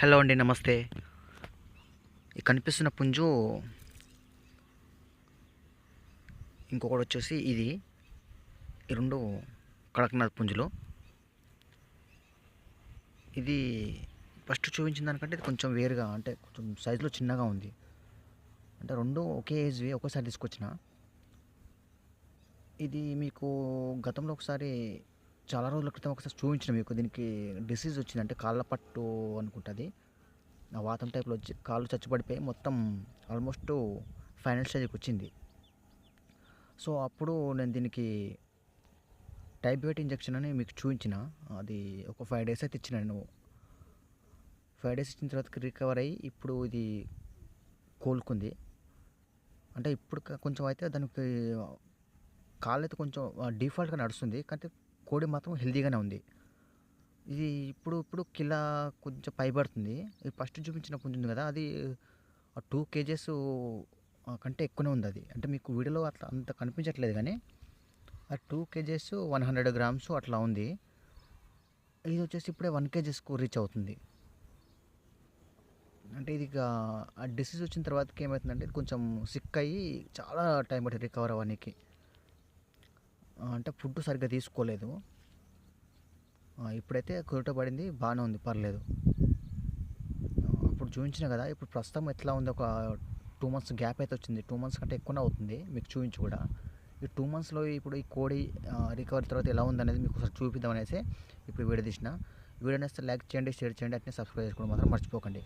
Hello అండి నమస్తే. ఈ కనిపిస్తున్న పుంజు ఇంకొకటి వచ్చేసి ఇది. ఈ రెండు కడక్నాథ్ పుంజులు. ఇది ఫస్ట్ చూపించిన దానికంటే ఇది కొంచెం వేరుగా అంటే కొంచెం సైజులో చిన్నగా ఉంది. అంటే రెండు ఒకే ఏజ్వి ఒకేసారి తీసుకొచ్చిన. ఇది మీకు గతంలో ఒకసారి చాలా రోజుల క్రితం ఒకసారి చూపించిన మీకు. దీనికి డిసీజ్ వచ్చింది. అంటే కాళ్ళ పట్టు అనుకుంటుంది. ఆ వాతం టైప్లో వచ్చి కాళ్ళు చచ్చిపడిపోయి మొత్తం ఆల్మోస్ట్ ఫైనల్ స్టేజ్కి వచ్చింది. సో అప్పుడు నేను దీనికి టైబ్లెట్ ఇంజెక్షన్ అని మీకు చూపించిన. అది ఒక ఫైవ్ డేస్ అయితే ఇచ్చిన నేను. ఫైవ్ డేస్ ఇచ్చిన తర్వాత రికవర్ అయ్యి ఇప్పుడు ఇది కోలుకుంది. అంటే ఇప్పుడు కొంచెం అయితే దానికి కాళ్ళు అయితే కొంచెం డిఫాల్ట్గా నడుస్తుంది. కానీ కోడి మాత్రం హెల్తీగానే ఉంది. ఇది ఇప్పుడు ఇప్పుడు కిలా కొంచెం పైబడుతుంది. ఇది ఫస్ట్ చూపించిన కొంచెం ఉంది కదా అది టూ కేజెస్ కంటే ఎక్కువనే ఉంది అది. అంటే మీకు వీడియోలో అట్లా అంత కనిపించట్లేదు కానీ ఆ two kgs one hundred grams అట్లా ఉంది. ఇది వచ్చేసి ఇప్పుడే వన్ కేజెస్కు రీచ్ అవుతుంది. అంటే ఇది ఇక ఆ డిసీజ్ వచ్చిన తర్వాతకి ఏమవుతుందంటే కొంచెం సిక్ అయ్యి చాలా టైం పడుతుంది రికవర్ అవ్వడానికి. అంటే ఫుడ్ సరిగ్గా తీసుకోలేదు. ఇప్పుడైతే కుదుట పడింది బాగానే ఉంది పర్లేదు. అప్పుడు చూపించిన కదా ఇప్పుడు ప్రస్తుతం ఎట్లా ఉంది ఒక టూ మంత్స్ గ్యాప్ అయితే వచ్చింది. టూ మంత్స్ కంటే ఎక్కువనే అవుతుంది మీకు చూపించి కూడా. ఈ టూ మంత్స్లో ఇప్పుడు ఈ కోడి రికవర్ తర్వాత ఎలా ఉందనేది మీకు ఒకసారి చూపిద్దాం అనేసి ఇప్పుడు వీడియో తీసిన. వీడియో నేస్తే లైక్ చేయండి షేర్ చేయండి అట్నే సబ్స్క్రైబ్ చేసుకోవడం మాత్రం మర్చిపోకండి.